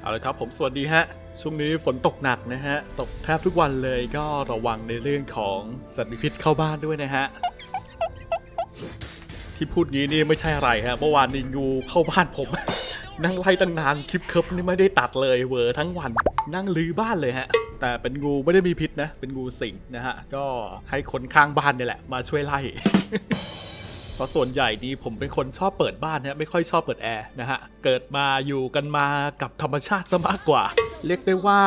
เอาละครับผมสวัสดีฮะ ช่วงนี้ฝนตกหนักนะฮะ ตกแทบทุกวันเลยก็ระวังในเรื่องของสัตว์มีพิษเข้าบ้านด้วยนะฮะ ที่พูดงี้นี่ไม่ใช่อะไรฮะ เมื่อวานนี้งูเข้าบ้านผม นั่งไล่ตั้งนานคลิปเคิร์ฟนี่ไม่ได้ตัดเลยเวอร์ทั้งวัน นั่งลือบ้านเลยฮะ แต่เป็นงูไม่ได้มีพิษนะ เป็นงูสิงนะฮะ ก็ให้คนข้างบ้านนี่แหละ มาช่วยไล่ ราะส่วนใหญ่นี่ผมเป็นคนชอบเปิดบ้านนะไม่ค่อยชอบเปิดแอร์นะฮะ เกิดมาอยู่กันมากับธรรมชาติซะมากกว่า เรียกได้ว่า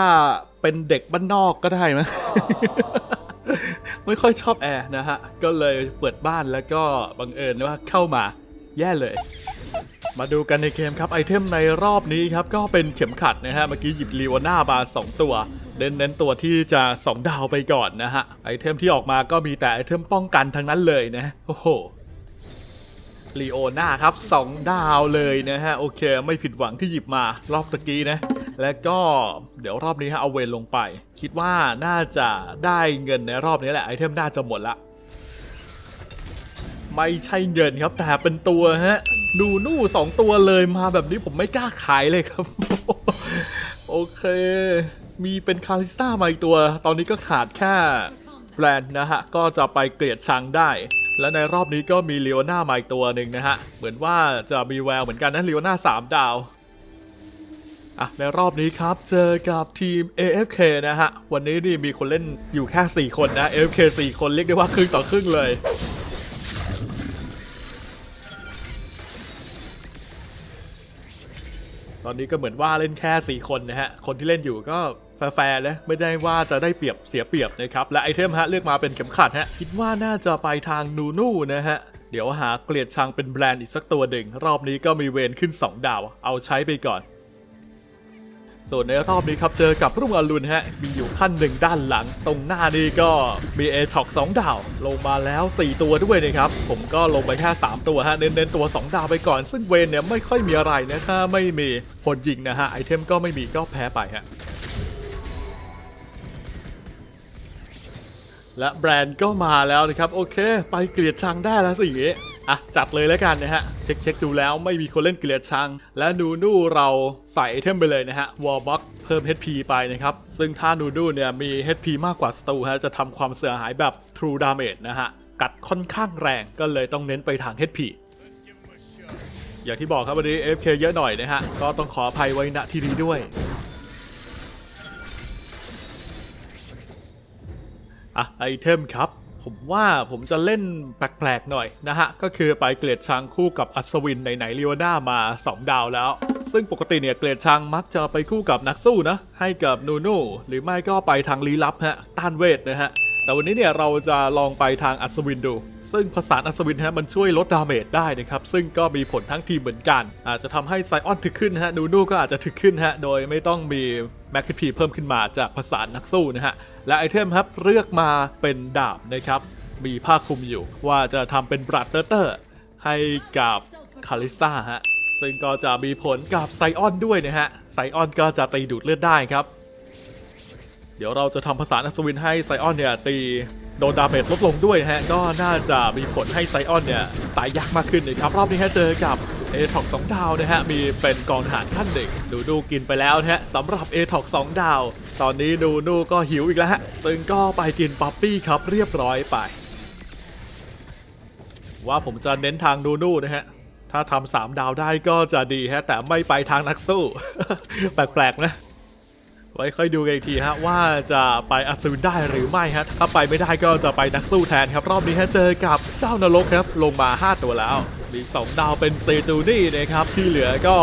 เป็นเด็กบ้านนอกก็ได้มั้ยไม่ค่อยชอบแอร์นะฮะ ก็เลยเปิดบ้านแล้วก็บังเอิญว่าเข้ามาแย่เลย มาดูกันในเกมครับไอเทมในรอบนี้ครับ ก็เป็นเข็มขัดนะฮะ เมื่อกี้หยิบลีวาน่ามา2ตัวเน้นเน้นตัวที่จะ 2 ดาวไปก่อนนะฮะ ไอเทมที่ออกมาก็มีแต่ไอเทมป้องกันทั้งนั้นเลยนะ โอ้โห ลีโอนาครับ 2 ดาวเลยนะฮะ โอเค ไม่ผิดหวังที่หยิบมารอบตะกี้นะ และก็เดี๋ยวรอบนี้ฮะเอาเวนลงไป คิดว่าน่าจะได้เงินในรอบนี้แหละ ไอเทมน่าจะหมดละ ไม่ใช่เงินครับแต่เป็นตัวฮะ ดูนู่สองตัวเลยมาแบบนี้ผมไม่กล้าขายเลยครับ โอเค มีเป็นคาริสต้ามาอีกตัว ตอนนี้ก็ขาดแค่แบรนด์นะฮะ ก็จะไปเกลียดชังได้ และในรอบนี้ก็มีเลโอน่ามาอีกตัวหนึ่งนะฮะ เหมือนว่าจะมีแววเหมือนกันนะเลโอน่าสามดาวอะในรอบนี้ครับเจอกับทีม AFK นะฮะ วันนี้นี่มีคนเล่นอยู่แค่ 4 คนนะ AFK 4 คนเรียกได้ว่าครึ่งต่อครึ่งเลยตอนนี้ก็เหมือนว่าเล่นแค่ 4 คนนะฮะ คนที่เล่นอยู่ก็ แฟร์ๆนะไม่ได้ว่าจะได้เปรียบเสียเปรียบนะครับ และไอเทมฮะเลือกมาเป็นเข็มขัดฮะคิดว่าน่าจะไปทางนูนูนะฮะ เดี๋ยวหาเกลียดชังเป็นแบรนด์อีกสักตัวหนึ่ง รอบนี้ก็มีเวนขึ้น 2 ดาว เอาใช้ไปก่อน ส่วนในรอบนี้ครับเจอกับรุ่งอรุณฮะ มีอยู่ขั้นหนึ่งด้านหลัง ตรงหน้านี่ก็มีเอท็อกสองดาว ลงมาแล้ว 4 ตัวด้วยนะครับ ผมก็ลงไปแค่ 3 ตัวฮะ เน้นๆตัว 2 ดาวไปก่อน ซึ่งเวนเนี่ยไม่ค่อยมีอะไรนะถ้าไม่มีผลยิงนะฮะไอเทมก็ไม่มีก็แพ้ไปฮะ และแบรนด์ก็มาแล้วนะครับ โอเค ไปเกลียดชังได้แล้วสิงี้อะจัดเลยแล้วกันนะฮะ เช็คเช็คดูแล้วไม่มีคนเล่นเกลียดชัง และนูนูเราใส่ไอเทมไปเลยนะฮะวอลบ็อกเพิ่ม HP ไปนะครับ ซึ่งถ้านูนูเนี่ยมี HP มากกว่าสตูฮะจะทำความเสียหายแบบ True Damage นะฮะ กัดค่อนข้างแรงก็เลยต้องเน้นไปทาง HP อย่างที่บอกครับวันนี้ FK เยอะหน่อยนะฮะก็ต้องขออภัยไว้ณที่นี้ด้วย อะไอเทมครับ ผมว่าผมจะเล่นแปลกๆหน่อยนะฮะ ก็คือไปเกลียดชังคู่กับอัศวินไหนๆลีโอน่ามา 2 ดาวแล้ว ซึ่งปกติเนี่ยเกลียดชังมักจะไปคู่กับนักสู้นะ ให้กับนูนูหรือไม่ก็ไปทางลี้ลับฮะต้านเวทนะฮะแต่วันนี้เนี่ยเราจะลองไปทางอัศวินดู ซึ่งภาษานอัศวินฮะมันช่วยลดดาเมจได้นะครับ ซึ่งก็มีผลทั้งทีมเหมือนกัน อาจจะทำให้ไซออนถึกขึ้นฮะนูนูก็อาจจะถึกขึ้นฮะโดยไม่ต้องมีแม็กพีเพิ่มขึ้นมาจากภาษานนักสู้นะฮะและไอเทมครับเลือกมาเป็นดาบนะครับมีผ้าคลุมอยู่ว่าจะทำเป็นบรัดเตอร์ให้กับคาริซ่าฮะซึ่งก็จะมีผลกับไซออนด้วยนะฮะไซออนก็จะตีดูดเลือดได้ครับ เดี๋ยวเราจะทำภาษาอัศวินให้ไซออนเนี่ยตีโดนดาเมจลดลงด้วยฮะ ก็น่าจะมีผลให้ไซออนเนี่ยตายยากมากขึ้นนะครับ รอบนี้ฮะเจอกับเอท็อกสองดาวนะฮะ มีเป็นกองทหารขั้นหนึ่งดูดูกินไปแล้วนะฮะสำหรับเอท็อกสองดาว ตอนนี้ดูนูก็หิวอีกแล้วฮะซึ่งก็ไปกินป๊อปปี้ครับเรียบร้อยไป ว่าผมจะเน้นทางดูนูนะฮะถ้าทำสามดาวได้ก็จะดีฮะ แต่ไม่ไปทางนักสู้ แปลกๆนะ ไว้ค่อยดูกันอีกทีฮะว่าจะไปอัศวินได้หรือไม่ฮะถ้าไปไม่ได้ก็จะไปนักสู้แทนครับรอบนี้ฮะเจอกับเจ้านรกครับลงมา 5 ตัวแล้ว มี 2 ดาวเป็นเซจูนี่นะครับที่เหลือก็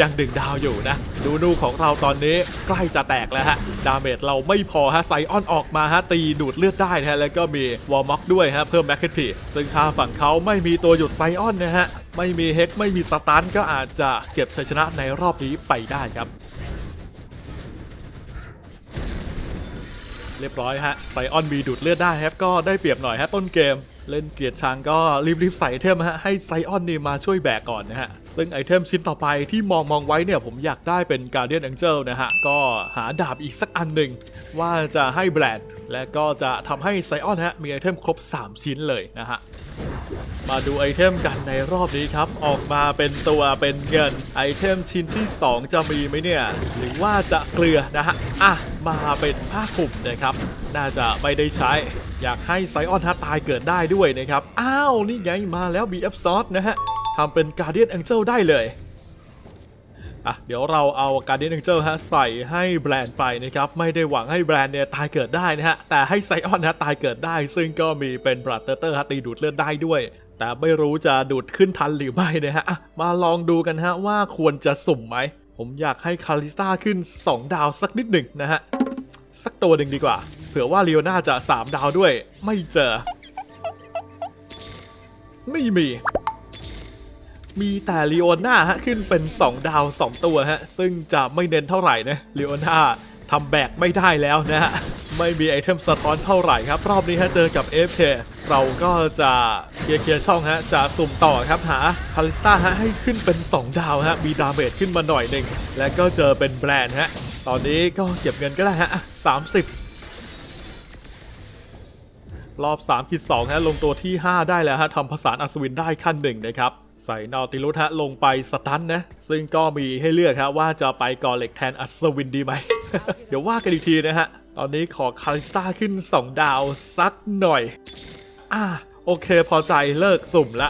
ยังดึงดาวอยู่นะดูนูของเราตอนนี้ใกล้จะแตกแล้วฮะดาเมจเราไม่พอฮะไซออนออกมาฮะตีดูดเลือดได้นะฮะแล้วก็มีวอร์ม็อกด้วยฮะเพิ่มแม็กซ์พีซึ่งถ้าฝั่งเขาไม่มีตัวหยุดไซออนนะฮะไม่มีเฮกไม่มีสตันก็อาจจะเก็บชัยชนะในรอบนี้ไปได้ครับ เรียบร้อยฮะไซออนมีดูดเลือดได้ครับก็ได้เปรียบหน่อยฮะต้นเกม เล่นเกียรติชังก็รีบๆใส่ไอเทมฮะให้ไซออนนี่มาช่วยแบกก่อนนะฮะ ซึ่งไอเทมชิ้นต่อไปที่มองมองไว้เนี่ยผมอยากได้เป็น Guardian Angel นะฮะ ก็หาดาบอีกสักอันหนึ่งว่าจะให้แบรนด์และก็จะทำให้ไซออนฮะมีไอเทมครบ 3 ชิ้นเลยนะฮะมาดูไอเทมกันในรอบนี้ครับ ออกมาเป็นตัวเป็นเงิน ไอเทมชิ้นที่ 2 จะมีไหมเนี่ย หรือว่าจะเกลือนะฮะ อะ มาเป็นผ้าคลุมนะครับ น่าจะไม่ได้ใช้ อยากให้ไซออนฮัตตายเกิดได้ด้วยนะครับ อ้าว นี่ไงมาแล้ว BF s o t นะฮะทำเป็น Guardian Angel ได้เลยอะเดี๋ยวเราเอา Guardian Angel ฮะใส่ให้แบรนด์ไปนะครับ ไม่ได้หวังให้แบรนด์เนี่ยตายเกิดได้นะฮะ แต่ให้ไซออนฮะตายเกิดได้ ซึ่งก็มีเป็นบรัตเตอร์เตอร์ฮะตีดูดเลือดได้ด้วย แต่ไม่รู้จะดูดขึ้นทันหรือไม่นะฮะอะมาลองดูกันฮะว่าควรจะสุ่มไหม ผมอยากให้คาริสตาขึ้น 2 ดาวสักนิดหนึ่งนะฮะ สักตัวหนึ่งดีกว่า เผื่อว่าเลียวน่าจะ 3 ดาวด้วย ไม่เจอ ไม่มี มีแต่ลีโอน่าฮะขึ้นเป็น 2 ดาว 2 ตัวฮะ ซึ่งจะไม่เน้นเท่าไหร่นะลีโอน่าทำแบกไม่ได้แล้วนะฮะ ไม่มีไอเทมสะท้อนเท่าไหร่ครับ รอบนี้ฮะเจอกับ FK เราก็จะเคลียร์ช่องฮะจะสุ่มต่อครับหาพาริสตาฮะให้ขึ้นเป็น 2 ดาวฮะมีดาเมจขึ้นมาหน่อยหนึ่งและก็เจอเป็นแบรนด์ฮะ ตอนนี้ก็เก็บเงินก็ได้ฮะอะ30รอบ3คิด2ฮะลงตัวที่ 5 ได้แล้วฮะทำผสานอัศวินได้ขั้นหนึ่งนะครับ ใส่นอติลุสฮะลงไปสตันนะ ซึ่งก็มีให้เลือกฮะว่าจะไปก่อเหล็กแทนอัศวินดีไหม เดี๋ยวว่ากันอีกทีนะฮะ ตอนนี้ขอคาริสตาขึ้น 2 ดาวสักหน่อย อ่าโอเคพอใจเลิกสุ่มละ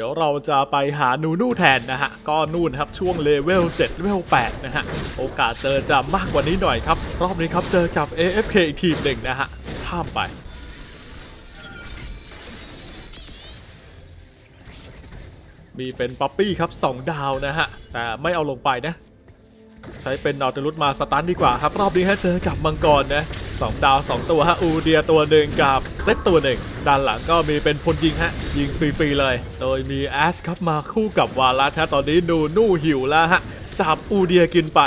ดี๋ยวเราจะไปหานูนูแทนนะฮะ ก็นู่นครับช่วงเลเวล7เลเวล8นะฮะ โอกาสเจอจะมากกว่านี้หน่อยครับ รอบนี้ครับเจอกับ AFK อีกทีมหนึ่งนะฮะ ข้ามไปมีเป็นป๊อปปี้ครับ 2 ดาวนะฮะ แต่ไม่เอาลงไปนะ ใช้เป็นนอตลุสมาสตันดีกว่าครับ รอบนี้ฮะเจอกับมังกรนะสองดาว 2 ตัวฮะอูเดียตัวหนึ่งกับเซตตัวหนึ่งด้านหลังก็มีเป็นพลยิงฮะ ยิงฟรีๆเลย โดยมีแอสครับมาคู่กับวาลัสฮะตอนนี้นูนู่หิวแล้วฮะจับอูเดียกินไป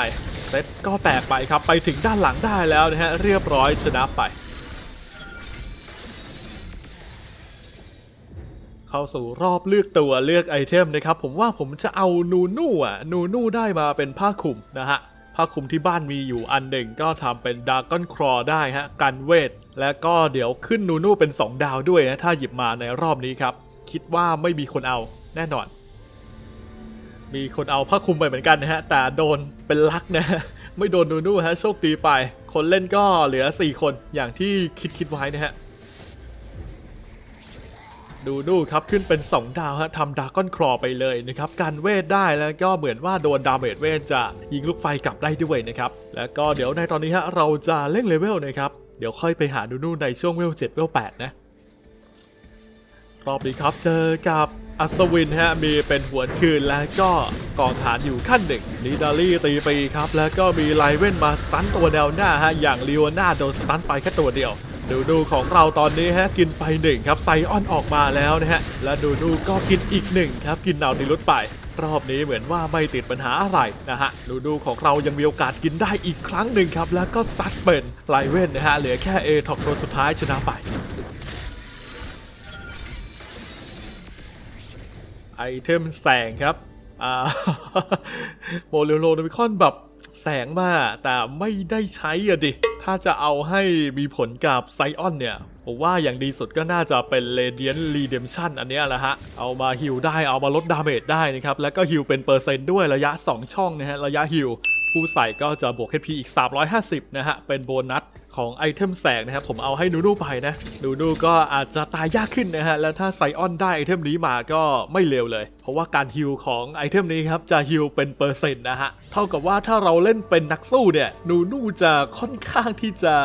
เซตก็แตกไปครับไปถึงด้านหลังได้แล้วนะฮะเรียบร้อยชนะไป เข้าสู่รอบเลือกตัวเลือกไอเทมนะครับ ผมว่าผมจะเอานูนู่อะนูนู่ได้มาเป็นผ้าคลุมนะฮะผ้าคลุมที่บ้านมีอยู่อันหนึ่งก็ทำเป็นดาร์กอนครอได้ฮะกันเวท และก็เดี๋ยวขึ้นนูนู่เป็น 2 ดาวด้วยนะ ถ้าหยิบมาในรอบนี้ครับ คิดว่าไม่มีคนเอาแน่นอน มีคนเอาผ้าคลุมไปเหมือนกันนะฮะ แต่โดนเป็นลักนะไม่โดนนูนู่ฮะโชคดีไป คนเล่นก็เหลือ 4 คนอย่างที่คิดคิดไว้นะฮะ ดูดูครับขึ้นเป็น 2 ดาวฮะทำดากอนครอไปเลยนะครับการเวทได้แล้วก็เหมือนว่าโดนดาเมจเวทจะยิงลูกไฟกลับได้ด้วยนะครับแล้วก็เดี๋ยวในตอนนี้ฮะเราจะเล่นเลเวลนะครับเดี๋ยวค่อยไปหาดูนูในช่วงเวล7เวล8นะรอบนี้ครับเจอกับอัศวินฮะมีเป็นหัวคืนแล้วก็กองฐานอยู่ขั้นหนึ่งนิดาลี่ตีปีครับ แล้วก็มีไลเว่นมาสตันตัวแนวหน้าฮะอย่างลีโอนาโดนสตันไปแค่ตัวเดียว ดูดูของเราตอนนี้ฮะกินไปหนึ่งครับไซออนออกมาแล้วนะฮะและดูดูก็กินอีกหนึ่งครับกินนาวนิรุตไป รอบนี้เหมือนว่าไม่ติดปัญหาอะไรนะฮะดูดูของเรายังมีโอกาสกินได้อีกครั้งหนึ่งครับ แล้วก็ซัดเป็นไลเว่นนะฮะเหลือแค่เอท็อปตัวสุดท้ายชนะไปไอเทมแสงครับอ่าโมเรโลนมิคอนแบบ แสงมาแต่ไม่ได้ใช้อะดิ ถ้าจะเอาให้มีผลกับไซออนเนี่ยผมว่าอย่างดีสุดก็น่าจะเป็นเลเดียนรีเดมชันอันเนี้ยแหละฮะ เอามาฮิลได้เอามาลดดาเมจได้นะครับ แล้วก็ฮิลเป็นเปอร์เซ็นต์ด้วยระยะ 2 ช่องนะฮะ ระยะฮิล ผู้ใส่ก็จะบวก HP อีก 350 นะฮะ เป็นโบนัสของไอเทมแสงนะครับ ผมเอาให้นูนูไปนะนูนูก็อาจจะตายยากขึ้นนะฮะ แล้วถ้าไซออนได้ไอเทมนี้มาก็ไม่เลวเลย เพราะว่าการฮิลของไอเทมนี้ครับ จะฮิลเป็นเปอร์เซ็นต์นะฮะ เท่ากับว่าถ้าเราเล่นเป็นนักสู้เนี่ยนูนูจะค่อนข้างที่จะ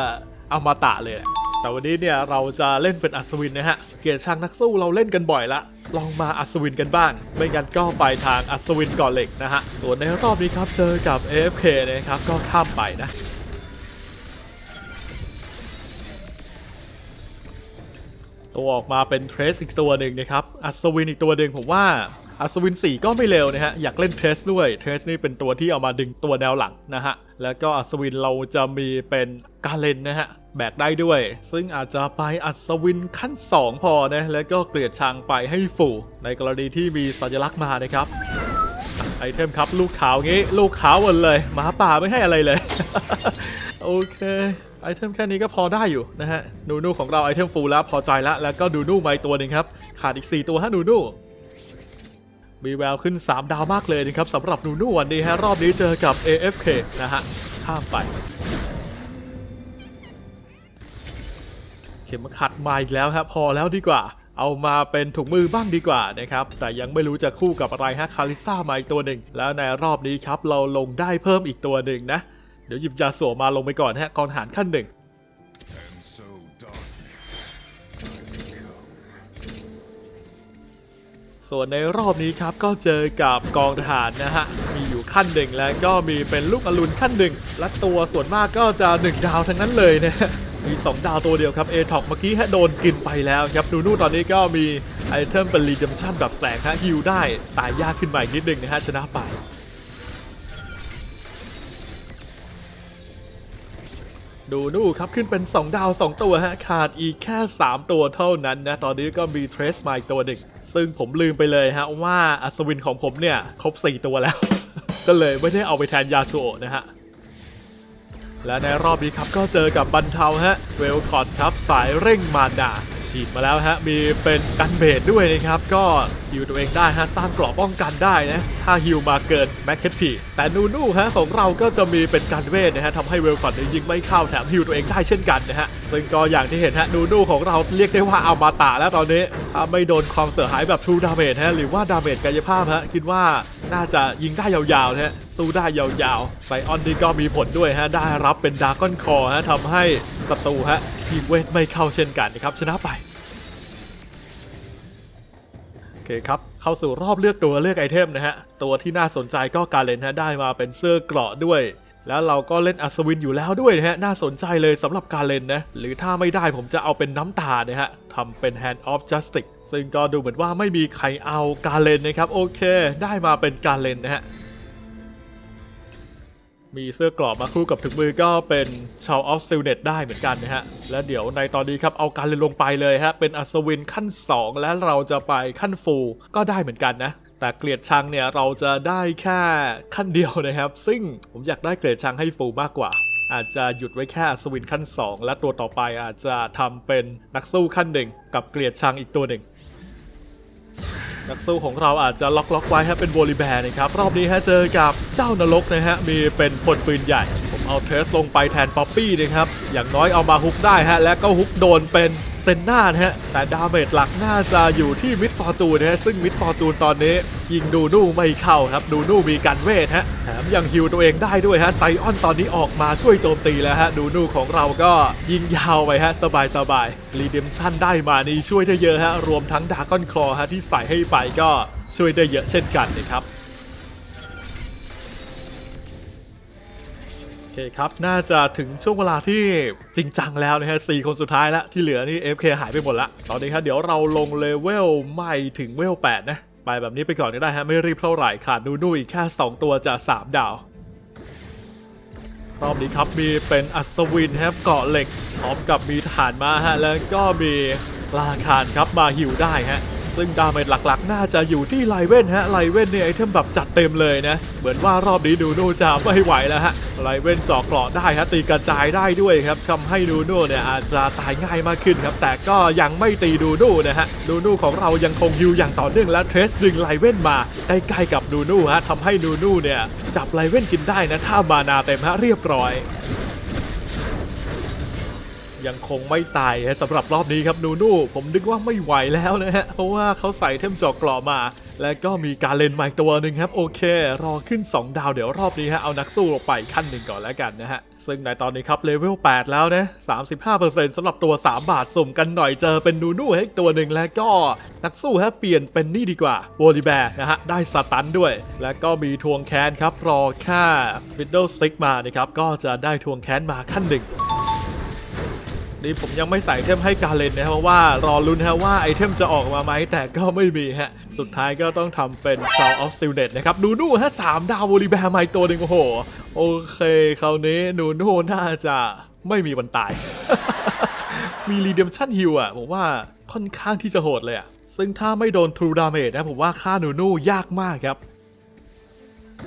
เอามาตะเลย แต่วันนี้เนี่ยเราจะเล่นเป็นอัศวินนะฮะ เกียรติช่างนักสู้เราเล่นกันบ่อยละ ลองมาอัศวินกันบ้าง ไม่งั้นก็ไปทางอัศวินก่อนเหล็กนะฮะ ส่วนในรอบนี้ครับเจอกับ AFK นะครับก็ข้ามไปนะตัวออกมาเป็นเทรสอีกตัวหนึ่งนะครับ อัศวินอีกตัวหนึ่งผมว่าอัศวิน 4 ก็ไม่เร็วนะฮะ อยากเล่นเทรสด้วยเทรสนี่เป็นตัวที่เอามาดึงตัวแนวหลังนะฮะ แล้วก็อัศวินเราจะมีเป็นกาเลนนะฮะ แบกได้ด้วย ซึ่งอาจจะไปอัศวินขั้น 2 พอนะ แล้วก็เกลียดชังไปให้ฝูในกรณีที่มีสัญลักษณ์มานะครับไอเทมครับลูกขาวงี้ ลูกขาวหมดเลยหมาป่าไม่ให้อะไรเลย โอเคไอเทมแค่นี้ก็พอได้อยู่นะฮะนูนูของเราไอเทมฟูลแล้วพอใจแล้วแล้วก็นูนูมาอีกตัวหนึ่งครับ ขาดอีก 4 ตัวฮะนูนูมีแววขึ้น 3 ดาวมากเลยนะครับสำหรับนูนูวันนี้ฮะรอบนี้เจอกับ AFK นะฮะข้ามไป เข็มขัดมาอีกแล้วครับพอแล้วดีกว่า เอามาเป็นถุงมือบ้างดีกว่านะครับ แต่ยังไม่รู้จะคู่กับอะไรฮะคาริซ่ามาอีกตัวหนึ่ง แล้วในรอบนี้ครับเราลงได้เพิ่มอีกตัวหนึ่งนะ เดี๋ยวหยิบยาสวมาลงไปก่อนฮะกองทหารขั้นหนึ่งส่วนในรอบนี้ครับก็เจอกับกองทหารนะฮะ มีอยู่ขั้นหนึ่งแล้วก็มีเป็นลูกอรุณขั้นหนึ่งและตัวส่วนมากก็จะ1ดาวทั้งนั้นเลยนะ มี 2 ดาวตัวเดียวครับเอท็อกเมื่อกี้ฮะโดนกินไปแล้วครับนูนูตอนนี้ก็มีไอเทมเป็นรีเดมชั่นแบบแสงฮะฮิวได้ตายยากขึ้นมาอีกนิดนึงนะฮะชนะไปดูนู่ครับขึ้นเป็น 2 ดาว 2 ตัวฮะขาดอีกแค่ 3 ตัวเท่านั้นนะ ตอนนี้ก็มีเทรสมาอีกตัวหนึ่งซึ่งผมลืมไปเลยฮะว่าอัศวินของผมเนี่ย ครบ 4 ตัวแล้ว ก็เลยไม่ได้เอาไปแทนยาสุโอะนะฮะ และในรอบนี้ครับก็เจอกับบันเทาฮะเวลคอร์ดครับสายเร่งมานาฉีดมาแล้วฮะมีเป็นกันเบดด้วยนะครับ ก็ฮิวตัวเองได้ฮะสร้างกรอบป้องกันได้นะถ้าฮิวมาเกินแม็กเคทพีแต่นูนูฮะของเราก็จะมีเป็นกันเวทนะฮะทำให้เวลคอดเนี่ยยิงไม่เข้าแถมฮิวตัวเองได้เช่นกันนะฮะซึ่งก็อย่างที่เห็นฮะนูนูของเราเรียกได้ว่าเอามาตะแล้วตอนนี้ถ้าไม่โดนความเสียหายแบบทูดาเมจฮะหรือว่าดาเมจกายภาพฮะคิดว่า น่าจะยิงได้ยาวๆนะฮะสู้ได้ยาวๆไซออนนี่ก็มีผลด้วยฮะได้รับเป็นดากอนคอฮะทำให้ศัตรูฮะทีมเวทไม่เข้าเช่นกันนะครับชนะไปโอเคครับเข้าสู่รอบเลือกตัวเลือกไอเทมนะฮะตัวที่น่าสนใจก็การเลนฮะได้มาเป็นเสื้อเกราะด้วย แล้วเราก็เล่นอัศวินอยู่แล้วด้วยนะฮะน่าสนใจเลยสำหรับการเลนนะหรือถ้าไม่ได้ผมจะเอาเป็นน้ำตานะฮะทำเป็น Hand of Justice ซึ่งก็ดูเหมือนว่าไม่มีใครเอาการเลนนะครับโอเค ได้มาเป็นการเลนนะฮะมีเสื้อกรอบมาคู่กับถุงมือก็เป็นชาวออฟซิลเนตได้เหมือนกันนะฮะ และเดี๋ยวในตอนนี้ครับเอาการเลยลงไปเลยฮะ เป็นอัศวินขั้น 2 และเราจะไปขั้นฟูก็ได้เหมือนกันนะ แต่เกลียดชังเนี่ยเราจะได้แค่ขั้นเดียวนะครับ ซึ่งผมอยากได้เกลียดชังให้ฟูมากกว่า อาจจะหยุดไว้แค่อัศวินขั้น 2 และตัวต่อไปอาจจะทำเป็นนักสู้ขั้นหนึ่งกับเกลียดชังอีกตัวหนึ่ง นักสู้ของเราอาจจะล็อกล็อกไว้ฮะเป็นโบลิแบร์นะครับรอบนี้ฮะเจอกับเจ้านรกนะฮะมีเป็นพลปืนใหญ่ เอาเทสลงไปแทนป๊อปปี้นะครับ อย่างน้อยเอามาฮุกได้ฮะ และก็ฮุกโดนเป็นเซนนานะฮะ แต่ดาเมจหลักน่าจะอยู่ที่มิดฟอร์จูนฮะ ซึ่งมิดฟอร์จูนตอนนี้ ยิงดูนู่ไม่เข้าครับ ดูนู่มีการเวทฮะ แถมยังฮิวตัวเองได้ด้วยฮะ ไซออนตอนนี้ออกมาช่วยโจมตีแล้วฮะ ดูนู่ของเราก็ยิงยาวไปฮะ สบายสบายรีเดมชั่นได้มานี่ช่วยได้เยอะฮะ รวมทั้งดากอนคลอฮะที่ใส่ให้ไปก็ช่วยได้เยอะเช่นกันนะครับ เคครับ น่าจะถึงช่วงเวลาที่จริงจังแล้วนะฮะสี่คนสุดท้ายล้วที่เหลือนี่ FK หายไปหมดละตอนนี้ครับเดี๋ยวเราลงเลเวลใหม่ถึงเวล 8 นะ ไปแบบนี้ไปก่อนก็ได้ฮะ ไม่รีบเท่าไหร่ขาดนูนูอีกแค่ 2 ตัวจะ 3 ดาว รอบนี้ครับมีเป็นอัศวินครับเกาะเหล็กพร้อมกับมีฐานมาฮะแล้วก็มีลาคารครับมาหิวได้ฮะ ซึ่งดาเมจหลักๆ น่าจะอยู่ที่ไลเว่นฮะไลเว่นเนี่ยไอเทมแบบจัดเต็มเลยนะ เหมือนว่ารอบนี้ดูโน่จะไม่ไหวแล้วฮะไลเว่นจาะเกราะได้ฮะตีกระจายได้ด้วยครับทำให้ดูโน่เนี่ยอาจจะตายง่ายมากขึ้นครับ แต่ก็ยังไม่ตีดูโน่นะฮะดูโน่ของเรายังคงฮิวอย่างต่อเนื่องและเทรสดึงไลเว่นมาใกล้ๆกับดูโน่ฮะทำให้ดูโน่เนี่ยจับไลเว่นกินได้นะถ้ามานาเต็มฮะเรียบร้อย ยังคงไม่ตายฮะสำหรับรอบนี้ครับนูนูผมนึกว่าไม่ไหวแล้วนะฮะเพราะว่าเขาใส่เทมจอกกรอมา และก็มีการเลนใหม่ตัวหนึ่งครับโอเค รอขึ้น 2 ดาวเดี๋ยวรอบนี้ฮะเอานักสู้ลงไปขั้นหนึ่งก่อนแล้วกันนะฮะซึ่งในตอนนี้ครับเลเวล8แล้วนะ35%สำหรับตัว 3 บาทสุ่มกันหน่อยเจอเป็นนูนูให้อีกตัวหนึ่งแล้วก็นักสู้ฮะเปลี่ยนเป็นนี่ดีกว่าโบลิแบร์นะฮะได้สตันด้วย แล้วก็มีทวงแค้นครับรอแค่วิดเดิลสติ๊กมานะครับก็จะได้ทวงแค้นมาขั้นหนึ่ง นี่ผมยังไม่ใส่เทมให้กาเลนนะครับเพราะว่ารอลุ้นฮะว่าไอเทมจะออกมาไหมแต่ก็ไม่มีฮะ สุดท้ายก็ต้องทำเป็น Cloud of s t i l n e t นะครับนูนูฮะสามดาวโวลีแบร์มาอีกตัวหนึ่งโอ้โห โอเคคราวนี้นูนูน่าจะไม่มีวันตาย มี Redemption Heal อะผมว่าค่อนข้างที่จะโหดเลยอะซึ่งถ้าไม่โดน True Damage นะผมว่าฆ่านูนูยากมากครับ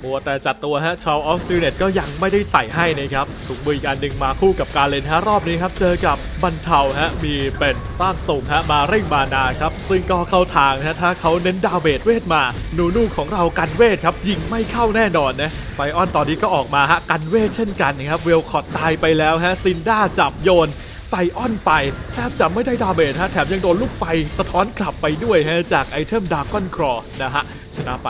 มัวแต่จัดตัวฮะชาวออสติเนตก็ยังไม่ได้ใส่ให้นะครับถุงมืออีกอันหนึ่งมาคู่กับการเลนฮะรอบนี้ครับ เจอกับบรรเทาฮะมีเป็นร่างทรงฮะมาเร่งมานาครับซึ่งก็เข้าทางฮะถ้าเขาเน้นดาวเบดเวทมาหนูนูของเรากันเวทครับยิงไม่เข้าแน่นอนนะไซออนตอนนี้ก็ออกมาฮะกันเวทเช่นกันนะครับเวลคอร์ดตายไปแล้วฮะซินด้าจับโยนไซออนไปแทบจะไม่ได้ดาเมจฮะแถมยังโดนลูกไฟสะท้อนกลับไปด้วยฮะจากไอเทมดาร์กอนครอนะฮะชนะไป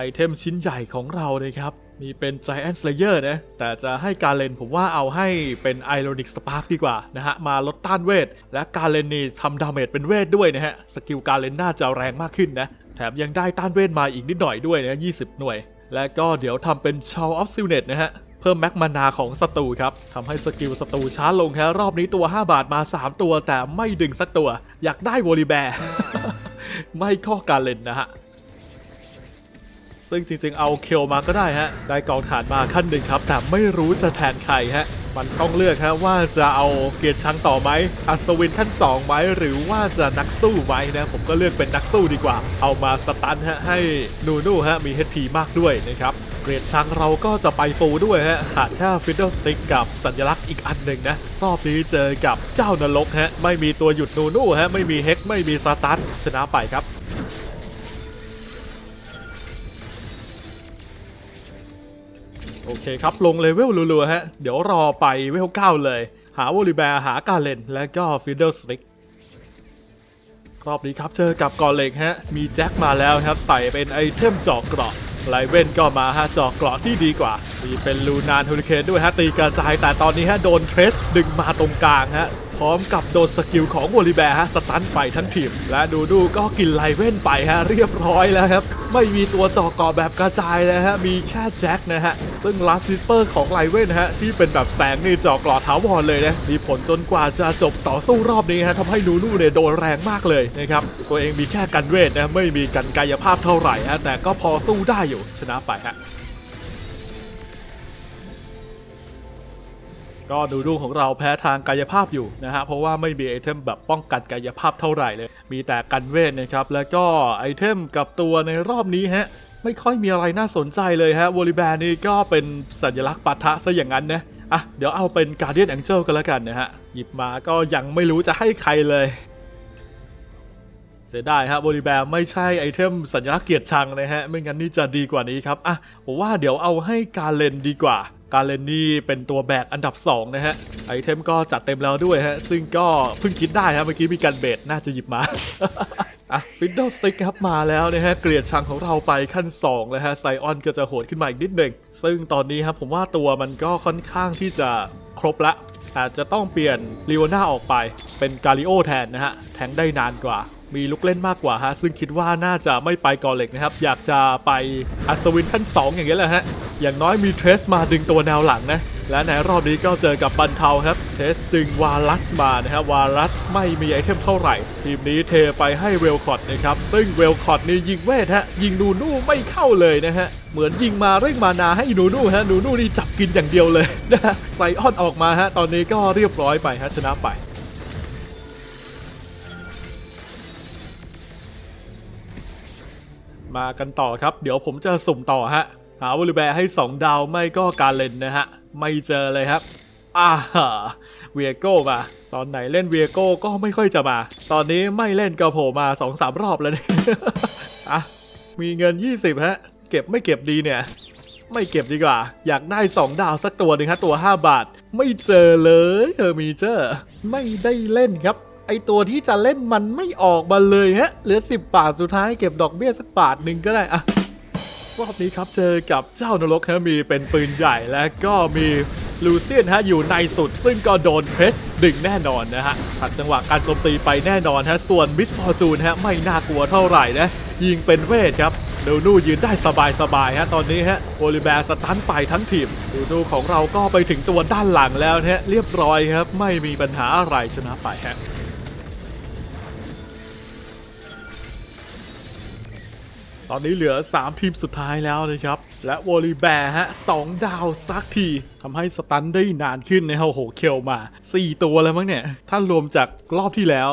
ไอเทมชิ้นใหญ่ของเรานะครับ มีเป็น Giant Slayer นะ แต่จะให้การเลนผมว่าเอาให้เป็น Ironic Spark ดีกว่านะฮะ มาลดต้านเวท และการเลนนี่ทำดาเมจเป็นเวทด้วยนะฮะ สกิลการเลนน่าจะแรงมากขึ้นนะ แถมยังได้ต้านเวทมาอีกนิดหน่อยด้วยนะ 20 หน่วย และก็เดี๋ยวทำเป็น c h a w of s i l n e t นะฮะ เพิ่มแม็กมานาของศัตรูครับทำให้สกิลศัตรูช้าลงฮะรอบนี้ตัว 5 บาทมา 3 ตัว แต่ไม่ดึงสักตัว อยากได้โวลีแบร์ ไม่ข้อการเลนนะฮะ ซึ่งจริงๆเอาเคลมาก็ได้ฮะ ได้กองฐานมาขั้นหนึ่งครับ แต่ไม่รู้จะแทนใครฮะ มันต้องเลือกฮะว่าจะเอาเกียรติชังต่อไหมอัศวินขั้นสองไหมหรือว่าจะนักสู้ไหมนะผมก็เลือกเป็นนักสู้ดีกว่า เอามาสตันฮะให้นูนูฮะมีเฮทีมากด้วยนะครับเกรดชังเราก็จะไปฟูด้วยฮะขาดแค่ฟิดเดิลสติกกับสัญลักษณ์อีกอันหนึ่งนะ รอบนี้เจอกับเจ้านรกฮะ ไม่มีตัวหยุดนูนูฮะ ไม่มีเฮกไม่มีสตันชนะไปครับ โอเคครับ ลงเลเวลรัวๆฮะ เดี๋ยวรอไปเวล9เลย หาวอลิแบร์หากาเลน และก็ฟิดเดิลสติกรอบนี้ครับเจอกับกอเล็กฮะ มีแจ็คมาแล้วครับ ใส่เป็นไอเทมจอกเกราะไลเว่นก็มาฮะจอกเกราะที่ดีกว่า มีเป็นลูนานเฮอริเคนด้วยฮะ ตีกระจายแต่ตอนนี้ฮะ โดนเทรสดึงมาตรงกลางฮะ พร้อมกับโดนสกิลของวอลิแบร์ฮะสตันไปทั้งทีม และดูดูก็กินไลเว่นไปฮะเรียบร้อยแล้วครับ ไม่มีตัวจอกเกาะแบบกระจายเลยฮะมีแค่แจ็คนะฮะ ซึ่งลาสซิสเปอร์ของไลเว่นฮะที่เป็นแบบแสงนี่จอกกราะถาวรเลยนะมีผลจนกว่าจะจบต่อสู้รอบนี้ฮะทำให้นูนูเนี่ยโดนแรงมากเลยนะครับตัวเองมีแค่กันเวทนะไม่มีกันกายภาพเท่าไหร่ฮะแต่ก็พอสู้ได้อยู่ชนะไปฮะ ก็ดูดูของเราแพ้ทางกายภาพอยู่นะฮะเพราะว่าไม่มีไอเทมแบบป้องกันกายภาพเท่าไหร่เลย มีแต่กันเวทนะครับ แล้วก็ไอเทมกับตัวในรอบนี้ฮะไม่ค่อยมีอะไรน่าสนใจเลยฮะวอลิแบร์นี่ก็เป็นสัญลักษณ์ปะทะซะอย่างนั้นนะอะเดี๋ยวเอาเป็นการเดียนแองเจิลกันแล้วกันนะฮะ หยิบมาก็ยังไม่รู้จะให้ใครเลย เสียดายฮะบริแบร์ไม่ใช่ไอเทมสัญลักษณ์เกียรติชังนะฮะ ไม่งั้นนี่จะดีกว่านี้ครับ อะผมว่าเดี๋ยวเอาให้การเลนดีกว่า การเลนนี่เป็นตัวแบกอันดับ 2 นะฮะ ไอเทมก็จัดเต็มแล้วด้วยฮะ ซึ่งก็เพิ่งคิดได้ฮะ เมื่อกี้มีการเบดน่าจะหยิบมาอะฟิดเดิลสติกครับมาแล้วนะฮะ เกลียดชังของเราไปขั้น2แล้วฮะไซออนก็จะโหดขึ้นมาอีกนิดหนึ่ง ซึ่งตอนนี้ครับผมว่าตัวมันก็ค่อนข้างที่จะครบละอาจจะต้องเปลี่ยนลีโอนาออกไปเป็นกาลิโอแทนนะฮะ แทงได้นานกว่า มีลูกเล่นมากกว่าฮะ ซึ่งคิดว่าน่าจะไม่ไปกอเล็กนะครับ อยากจะไปอัศวินขั้น 2 อย่างเงี้ยแหละฮะ อย่างน้อยมีเทรสมาดึงตัวแนวหลังนะ และในรอบนี้ก็เจอกับบันเทาครับ เทสดึงวาลัสมานะฮะวาลัสไม่มีไอเทมเท่าไหร่ ทีมนี้เทไปให้เวลคอตนะครับ ซึ่งเวลคอตนี่ยิงเวทฮะ ยิงนูนูไม่เข้าเลยนะฮะ เหมือนยิงมาเร่งมานาให้นูนูฮะ นูนูนี่จับกินอย่างเดียวเลยนะฮะไซออนออกมาฮะ ตอนนี้ก็เรียบร้อยไปฮะชนะไป มากันต่อครับ เดี๋ยวผมจะสุ่มต่อฮะ หาวอลิแบร์ให้ 2 ดาวไม่ก็การเล่นนะฮะ ไม่เจอเลยครับอ่าเวียโก้มา ตอนไหนเล่นเวียโก้ก็ไม่ค่อยจะมา ตอนนี้ไม่เล่นก็โผล่มา2-3รอบแล้วเนี่ยอะมีเงิน 20 ฮะ เก็บไม่เก็บดีเนี่ย ไม่เก็บดีกว่า อยากได้ 2 ดาวสักตัวหนึ่งฮะตัว 5 บาท ไม่เจอเลยเออมีเจอไม่ได้เล่นครับ ไอตัวที่จะเล่นมันไม่ออกมาเลยฮะ เหลือ 10 บาทสุดท้ายเก็บดอกเบี้ยสักบาทหนึ่งก็ได้อะรอบนี้ครับเจอกับเจ้านรกฮะมีเป็นปืนใหญ่และก็มีลูเซียนฮะอยู่ในสุด ซึ่งก็โดนเพชรดึงแน่นอนนะฮะถัดจังหวะการโจมตีไปแน่นอนฮะส่วนมิสฟอร์จูนฮะไม่น่ากลัวเท่าไหร่นะยิงเป็นเวทครับดูนูยืนได้สบายๆฮะตอนนี้ฮะโอลิแบร์สตันไปทั้งทีมดูนูของเราก็ไปถึงตัวด้านหลังแล้วฮะเรียบร้อยครับไม่มีปัญหาอะไรชนะไปฮะ ตอนนี้เหลือ 3 ทีมสุดท้ายแล้วนะครับ และวอลลีแบร์ฮะสองดาวซักทีทำให้สตันได้นานขึ้นในเฮาโอ้โหเคลมา 4 ตัวแล้วมั้งเนี่ย ถ้ารวมจากรอบที่แล้ว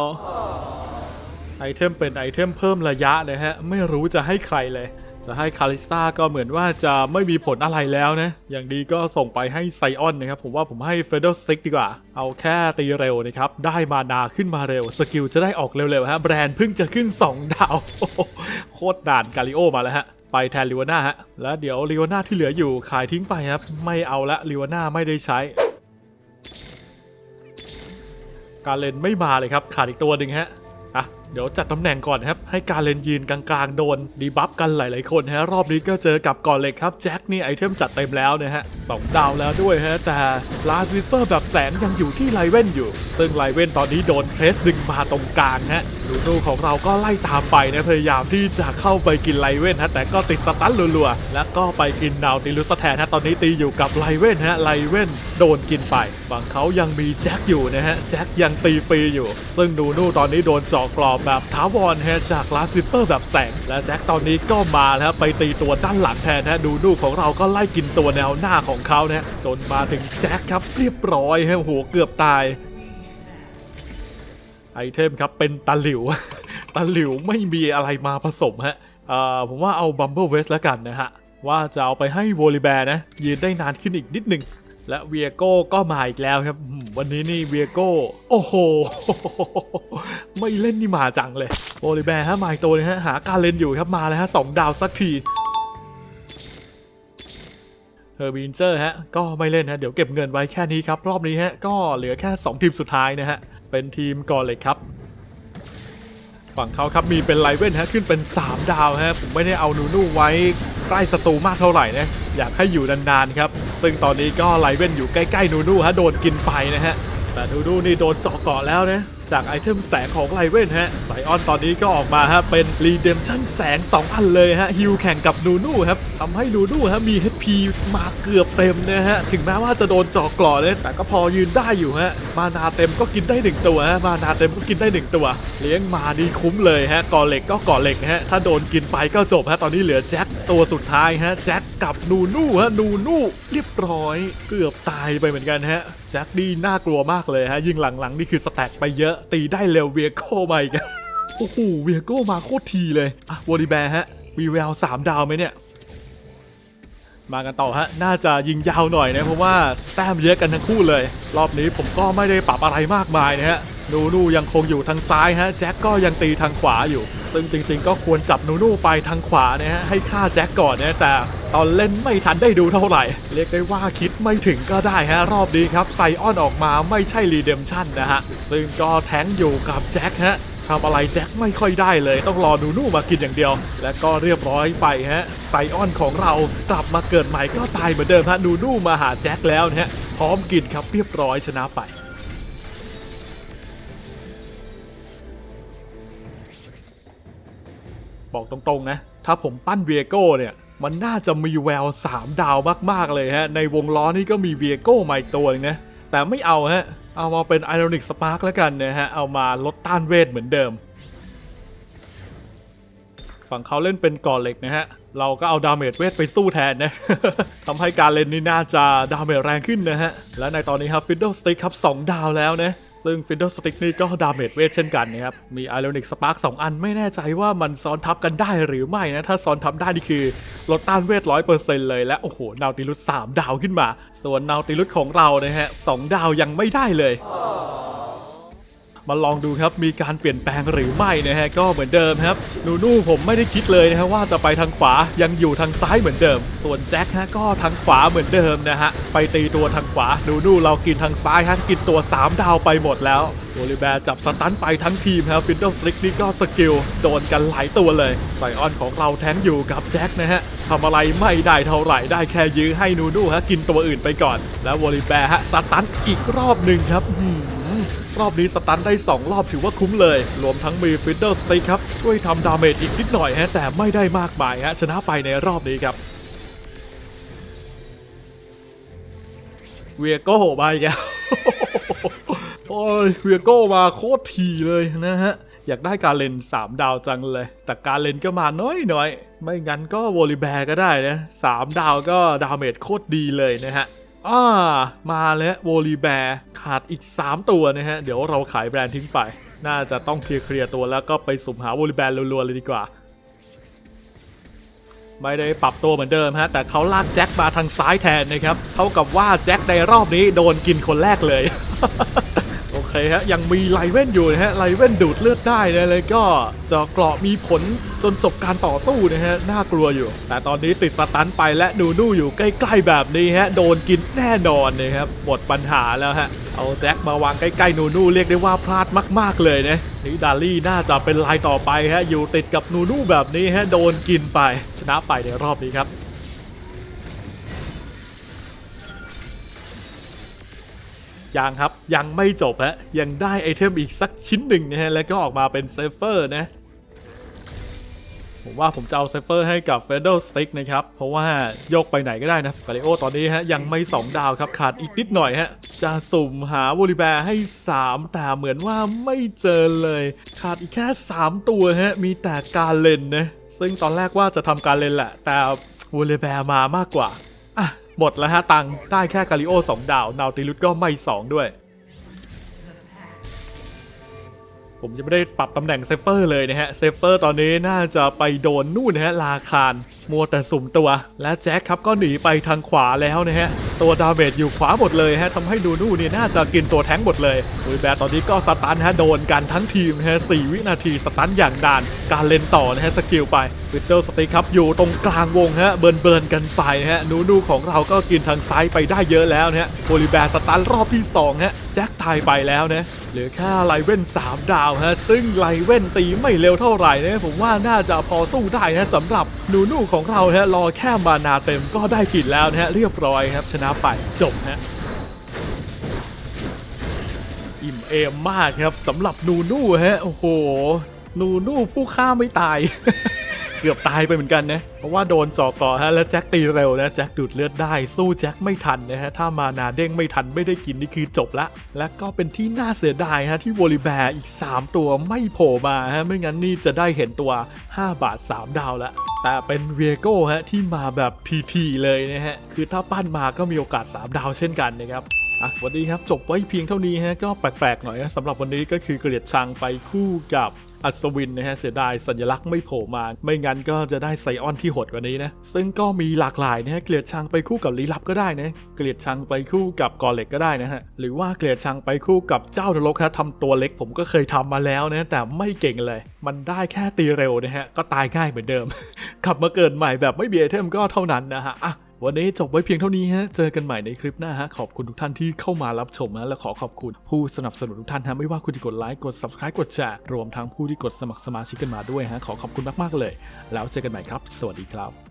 ไอเทมเป็นไอเทมเพิ่มระยะนะฮะ ไม่รู้จะให้ใครเลย จะให้คาริสตาก็เหมือนว่าจะไม่มีผลอะไรแล้วนะ อย่างดีก็ส่งไปให้ไซออนนะครับ ผมว่าผมให้เฟเดอร์สติกดีกว่า เอาแค่ตีเร็วนะครับ ได้มานาขึ้นมาเร็ว สกิลจะได้ออกเร็วๆฮะ แบรนด์เพิ่งจะขึ้น 2 ดาว โคตรด่านกาลิโอมาแล้วฮะไปแทนลิวาน่าฮะ แล้วเดี๋ยวลิวาน่าที่เหลืออยู่ขายทิ้งไปครับ ไม่เอาละลิวาน่าไม่ได้ใช้ การเล่นไม่มาเลยครับ ขาดอีกตัวหนึ่งฮะ เดี๋ยวจัดตำแหน่งก่อนครับ ให้การเลนยืนกลางๆ โดนดีบัฟกันหลายๆคนฮะรอบนี้ก็เจอกับก่อนเหล็กครับแจ็คนี่ไอเทมจัดเต็มแล้วนะฮะสองดาวแล้วด้วยฮะแต่ลาสวิสเปอร์แบบแสงยังอยู่ที่ไลเว่นอยู่ ซึ่งไลเว่นตอนนี้โดนเพรสดึงมาตรงกลางฮะลูนูของเราก็ไล่ตามไปนะพยายามที่จะเข้าไปกินไลเว่นฮะแต่ก็ติดสตันรัวๆแล้วก็ไปกินนาวติลุสแทนฮะตอนนี้ตีอยู่กับไลเว่นฮะไลเว่นโดนกินไปฝั่งเขายังมีแจ็คอยู่นะฮะแจ็คยังตีฟรีอยู่ ซึ่งนูนูตอนนี้โดนจอกกรอบแบบท้าวรฮะจากลาสลิปเปอร์แบบแสง และแจ็คตอนนี้ก็มาแล้วไปตีตัวด้านหลังแทนฮะนูนูของเราก็ไล่กินตัวแนวหน้าของเขานะจนมาถึงแจ็คครับเรียบร้อยฮะโอ้โหเกือบตาย ไอเทมครับเป็นตะหลิวตะหลิวไม่มีอะไรมาผสมฮะผมว่าเอาบัมเบิลเวสแล้วกันนะฮะว่าจะเอาไปให้โวลิแบร์นะยืนได้นานขึ้นอีกนิดหนึ่ง และเวียโก้ก็มาอีกแล้วครับ วันนี้นี่เวียโก้ โอ้โห ไม่เล่นนี่มาจังเลยโวลิแบร์ฮะมาอีกตัวนะฮะหาการเล่นอยู่ครับมาแล้วฮะสองดาวสักทีเฮอร์บินเจอร์ฮะก็ไม่เล่นฮะเดี๋ยวเก็บเงินไว้แค่นี้ครับ รอบนี้ฮะก็เหลือแค่ 2 ทีมสุดท้ายนะฮะ เป็นทีมก่อนเลยครับ ฝั่งเขาครับมีเป็นไลเว่นฮะขึ้นเป็น 3 ดาวฮะผมไม่ได้เอานูนูไว้ใกล้ศัตรูมากเท่าไหร่นะอยากให้อยู่นานๆครับ ซึ่งตอนนี้ก็ไลเว่นอยู่ใกล้ๆนูนูฮะโดนกินไปนะฮะแต่นูนูนี่โดนเจาะเกาะแล้วนะ จากไอเทมแสงของไลเว่นฮะไซออนตอนนี้ก็ออกมาฮะเป็นรีเดมชั่นแสง2อันเลยฮะฮิวแข่งกับนูนูครับทำให้นูนูฮะมี HP มาเกือบเต็มนะฮะถึงแม้ว่าจะโดนเจาะกราะเลยแต่ก็พอยืนได้อยู่ฮะมานาเต็มก็กินได้หนึ่งตัวฮะมานาเต็มก็กินได้หนึ่งตัว เลี้ยงมาดีคุ้มเลยฮะก่อเหล็กก็ก่อเหล็กฮะถ้าโดนกินไปก็จบฮะตอนนี้เหลือแจ็คตัวสุดท้ายฮะแจ็ค กับนูนูฮะนูนูเรียบร้อย เกือบตายไปเหมือนกันฮะแจ็คดีน่ากลัวมากเลยฮะยิ่งหลังๆนี่คือสแต็กไปเยอะ ตีได้เร็วเวียโก้มาอีกโอ้โหเวียโก้มาโคตรทีเลยอะวอลีแบร์ฮะวีแววสามดาวไหมเนี่ย มากันต่อฮะ น่าจะยิงยาวหน่อยนะเพราะว่าแต้มเยอะกันทั้งคู่เลย รอบนี้ผมก็ไม่ได้ปรับอะไรมากมายนะฮะนูนูยังคงอยู่ทางซ้ายฮะแจ็คก็ยังตีทางขวาอยู่ ซึ่งจริงๆ ก็ควรจับนูนูไปทางขวานะฮะให้ฆ่าแจ็คก่อนนะแต่ตอนเล่นไม่ทันได้ดูเท่าไหร่ เรียกได้ว่าคิดไม่ถึงก็ได้ฮะรอบนี้ครับไซออนออกมาไม่ใช่รีเดมชั่นนะฮะซึ่งก็แทงอยู่กับแจ็คฮะ ทำอะไรแจ็คไม่ค่อยได้เลย ต้องรอนูนูมากินอย่างเดียว และก็เรียบร้อยไปฮะไซออนของเรากลับมาเกิดใหม่ก็ตายเหมือนเดิมฮะนูนูมาหาแจ็คแล้วนะฮะพร้อมกินครับเรียบร้อยชนะไปบอกตรงๆนะ ถ้าผมปั้นเวียโก้เนี่ย มันน่าจะมีแวว 3 ดาวมากๆเลยฮะ ในวงล้อนี่ก็มีเวียโก้มาอีกตัวหนึงนะ แต่ไม่เอาฮะ เอามาเป็นไอรอนิกสปาร์กแล้วกันนะฮะ เอามาลดต้านเวทเหมือนเดิม ฝั่งเขาเล่นเป็นก่อเหล็กนะฮะ เราก็เอาดาเมจเวทไปสู้แทนนะทำให้การเล่นนี่น่าจะดาเมจแรงขึ้นนะฮะ และในตอนนี้ครับฟิดเดิลสติ๊กครับ 2 ดาวแล้วนะ ซึ่งฟินเดอร์สติ๊กนี่ก็ดาเมจเวทเช่นกันนะครับ มีไอรอนิกสปาร์กสองอันไม่แน่ใจว่ามันซ้อนทับกันได้หรือไม่นะ ถ้าซ้อนทับได้นี่คือลดต้านเวทร้อยเปอร์เซ็นต์เลยและ โอ้โห นาวติลุสามดาวขึ้นมา ส่วนนาวติลุสของเรานะฮะสองดาวยังไม่ได้เลย มาลองดูครับมีการเปลี่ยนแปลงหรือไม่นะฮะก็เหมือนเดิมครับนูนูผมไม่ได้คิดเลยนะฮะว่าจะไปทางขวายังอยู่ทางซ้ายเหมือนเดิม ส่วนแจ็คฮะก็ทางขวาเหมือนเดิมนะฮะไปตีตัวทางขวานูนูเรากินทางซ้ายฮะกินตัว 3 ดาวไปหมดแล้วโอลิแบร์จับสตันไปทั้งทีมครับฟินเดลสลิกนี่ก็สกิลโดนกันหลายตัวเลยไซออนของเราแทงอยู่กับแจ็คนะฮะทำอะไรไม่ได้เท่าไหร่ได้แค่ยื้อให้นูนูฮะกินตัวอื่นไปก่อน แล้วโอลิแบร์ฮะสตันอีกรอบหนึ่งครับ รอบนี้สตันได้ 2 รอบถือว่าคุ้มเลย รวมทั้งมีฟิดเดิลสติกครับ ช่วยทำดาเมจอีกนิดหน่อยฮะแต่ไม่ได้มากมายฮะชนะไปในรอบนี้ครับเวียโก้มาอีกแล้วโอ้ยเวียโก้มาโคตรทีเลยนะฮะ อยากได้การเลน3ดาวจังเลย แต่การเลนก็มาน้อยหน่อย ไม่งั้นก็วอลิแบร์ก็ได้นะ3ดาวก็ดาเมจโคตรดีเลยนะฮะ อ่ามาแล้วโวลีแบร์ขาดอีก 3 ตัวนะฮะ เดี๋ยวเราขายแบรนด์ทิ้งไป น่าจะต้องเคลียร์ตัวแล้วก็ไปสุ่มหาโวลิแบร์รัวๆเลยดีกว่า ไม่ได้ปรับตัวเหมือนเดิมฮะ แต่เขาลากแจ็คมาทางซ้ายแทนนะครับ เท่ากับว่าแจ็คในรอบนี้โดนกินคนแรกเลย ฮะยังมีไลเว่นอยู่นะฮะไลเว่นดูดเลือดได้นะเลยก็จะเกราะมีผลจนจบการต่อสู้นะฮะน่ากลัวอยู่ แต่ตอนนี้ติดสตันไปและนูนูอยู่ใกล้ๆแบบนี้ฮะโดนกินแน่นอนนะครับหมดปัญหาแล้วฮะเอาแจ็คมาวางใกล้ๆนูนูเรียกได้ว่าพลาดมาก ๆเลยนะนี่ดาลี่น่าจะเป็นลายต่อไปฮะอยู่ติดกับนูนูแบบนี้ฮะโดนกินไปชนะไปในรอบนี้ครับ ยังครับ ยังไม่จบฮะยังได้ไอเทมอีกสักชิ้นหนึ่งนะฮะ แล้วก็ออกมาเป็นเซฟเฟอร์นะ ผมว่าผมจะเอาเซฟเฟอร์ให้กับเฟเด l สติ๊กนะครับ เพราะว่าโยกไปไหนก็ได้นะกาลิโอตอนนี้ฮะ ยังไม่ 2 ดาวครับ ขาดอีกนิดหน่อยฮะ จะสุ่มหาโวลิแบร์ให้ 3 แต่เหมือนว่าไม่เจอเลย ขาดอีกแค่ 3 ตัวฮะ มีแต่การเลนนะ ซึ่งตอนแรกว่าจะทำการเลนแหละ แต่โวลิแบร์มามากกว่าอะ หมดแล้วฮะตังได้แค่กาลิโอ2ดาว นาวติลุสก็ไม่2ด้วย ผมยังไม่ได้ปรับตำแหน่งเซฟเฟอร์เลยนะฮะ เซฟเฟอร์ตอนนี้น่าจะไปโดนนู่นนะฮะลาคาร มัวแต่สุ่มตัว และแจ็คครับก็หนีไปทางขวาแล้วนะฮะ ตัวดาเมจอยู่ขวาหมดเลยฮะทำให้ดูนู่นนี่น่าจะกินตัวแท้งหมดเลยอุยแบร์ตอนนี้ก็สตันฮะโดนกันทั้งทีมนะฮะ4วินาทีสตันอย่างดาน การเล่นต่อนะฮะสกิลไปวิตเตอร์สติครับอยู่ตรงกลางวงฮะเบิร์นเบิร์นกันไปฮะนูนูของเราก็กินทางซ้ายไปได้เยอะแล้วนะฮะโอลิแบร์สตันรอบที่สองฮะแจ็คตายไปแล้วนะเหลือแค่ไลเว่น3 ดาวฮะซึ่งไลเว่นตีไม่เร็วเท่าไหร่นะผมว่าน่าจะพอสู้ได้นะสำหรับนูนูของของเราฮะรอแค่มานาเต็มก็ได้กินแล้วนะฮะเรียบร้อยครับชนะไปจบฮะอิ่มเอมมากครับสำหรับนูนูฮะโอ้โหนูนูผู้ฆ่าไม่ตาย เกือบตายไปเหมือนกันนะ เพราะว่าโดนจาะก่อฮะ แล้วแจ็คตีเร็วนะแจ็คดูดเลือดได้ สู้แจ็คไม่ทันนะฮะ ถ้ามานาเด้งไม่ทันไม่ได้กินนี่คือจบละ และก็เป็นที่น่าเสียดายฮะที่วอลิแบร์อีก 3 ตัวไม่โผล่มาฮะ ไม่งั้นนี่จะได้เห็นตัว 5 บาท 3 ดาวละแต่เป็นเวียโก้ฮะที่มาแบบทีๆเลยนะฮะ คือถ้าปั้นมาก็มีโอกาส 3 ดาวเช่นกันนะครับอะวันนี้ครับจบไว้เพียงเท่านี้ฮะก็แปลกๆหน่อยนะสำหรับวันนี้ก็คือเกลียดชังไปคู่กับ อัศวินนะฮะเสียดายสัญลักษณ์ไม่โผล่มา ไม่งั้นก็จะได้ไซออนที่โหดกว่านี้นะ ซึ่งก็มีหลากหลายนะฮะเกลียดชังไปคู่กับลี้ลับก็ได้นะเกลียดชังไปคู่กับกอเล็กก็ได้นะฮะหรือว่าเกลียดชังไปคู่กับเจ้านรกฮะทำตัวเล็กผมก็เคยทำมาแล้วนะแต่ไม่เก่งเลย มันได้แค่ตีเร็วนะฮะก็ตายง่ายเหมือนเดิม กลับมาเกิดใหม่แบบไม่มีไอเทมก็เท่านั้นนะฮะอะ วันนี้จบไว้เพียงเท่านี้ฮะ เจอกันใหม่ในคลิปหน้าฮะ ขอบคุณทุกท่านที่เข้ามารับชมนะและขอขอบคุณผู้สนับสนุนทุกท่านฮะ ไม่ว่าคุณจะกดไลค์ กด subscribe กดแชร์ รวมทั้งผู้ที่กดสมัครสมาชิกกันมาด้วยฮะ ขอขอบคุณมากๆเลย แล้วเจอกันใหม่ครับ สวัสดีครับ